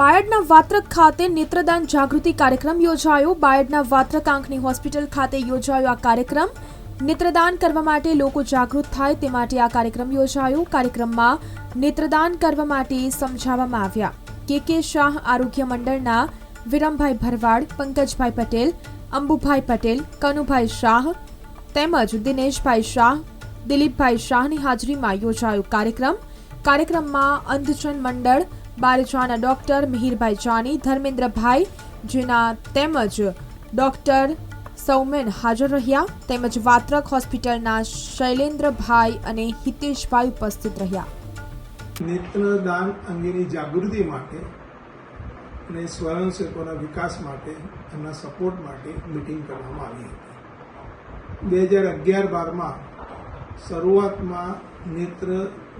બાયડના વાત્રક ખાતે નેત્રદાન જાગૃતિ કાર્યક્રમ યોજાયો. બાયડના વાત્રક આંખની હોસ્પિટલ ખાતે યોજાયો આ કાર્યક્રમ. નેત્રદાન કરવા માટે લોકો જાગૃત થાય તે માટે આ કાર્યક્રમ યોજાયો. કાર્યક્રમમાં નેત્રદાન કરવા માટે સમજાવવામાં આવ્યા. કે કે શાહ આરોગ્ય મંડળના વિરમભાઈ ભરવાડ, પંકજભાઈ પટેલ, અંબુભાઈ પટેલ, કનુભાઈ શાહ તેમજ દિનેશભાઈ શાહ, દિલીપભાઈ શાહની હાજરીમાં યોજાયો કાર્યક્રમ. કાર્યક્રમમાં અંધજન મંડળ બારેજાના ડોક્ટર મિહિરભાઈ જાની, ધર્મેન્દ્રભાઈ જેના તેમજ ડોક્ટર સૌમેન હાજર રહ્યા, તેમજ વાત્રક હોસ્પિટલના શૈલેન્દ્રભાઈ અને હિતેશભાઈ ઉપસ્થિત રહ્યા. નેત્રદાન અંગેની જાગૃતિ માટે અને સ્વયંસેવકોના વિકાસ માટે એમના સપોર્ટ માટે મિટિંગ કરવામાં આવી હતી. બે હજાર અગિયાર બારમાં શરૂઆતમાં નેત્ર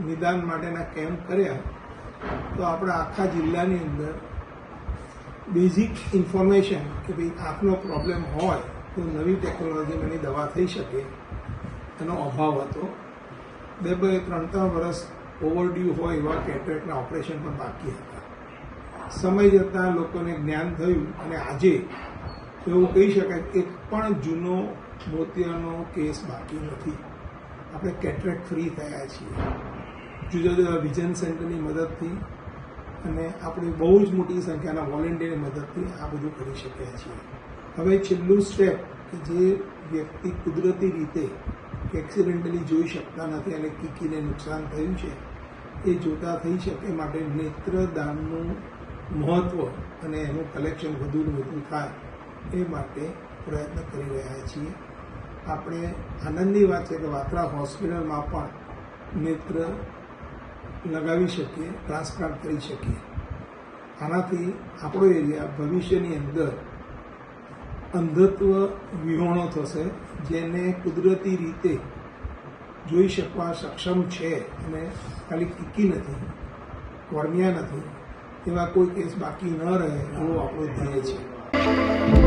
નિદાન માટેના કેમ્પ કર્યા. તો આપણા આખા જિલ્લાની અંદર બેઝિક ઇન્ફોર્મેશન કે ભાઈ આંખનો પ્રોબ્લેમ હોય તો નવી ટેકનોલોજીમાં એની દવા થઈ શકે. એનો અભાવ હતો. બે બે, ત્રણ ત્રણ વર્ષ ઓવરડ્યુ હોય એવા કેટરેકના ઓપરેશન પણ બાકી હતા. સમય જતાં લોકોને જ્ઞાન થયું અને આજે એવું કહી શકાય એક પણ જૂનો મોતિયાનો કેસ બાકી નથી. આપણે કેટરેક ફ્રી થયા છીએ. જુદા જુદા વિઝન સેન્ટરની મદદથી અને આપણી બહુ જ મોટી સંખ્યાના વોલેન્ટિયર મદદથી આ બધું કરી શક્યા છીએ. હવે છેલ્લું સ્ટેપ કે જે વ્યક્તિ કુદરતી રીતે એક્સિડેન્ટલી જોઈ શકતા નથી અને કીકીને નુકસાન થયું છે, એ જોતા થઈ શકે માટે નેત્રદાનનું મહત્ત્વ અને એનું કલેક્શન વધુ ને વધુ થાય એ માટે પ્રયત્ન કરી રહ્યા છીએ. આપણે આનંદની વાત છે કે વાત્રા હોસ્પિટલમાં પણ નેત્ર લગાવી શકીએ ટ્રાન્સપ્લાન્ટ કરી શકીએ. આનાથી આપણો એરિયા ભવિષ્યની અંદર અંધત્વ વિહોણો થશે, જેને કુદરતી રીતે જોઈ શકવા સક્ષમ છે અને ખાલી ટીકી નથી કોર્નિયા નથી, એવા કોઈ કેસ બાકી ન રહે, એવો આપણો ધ્યેય છે.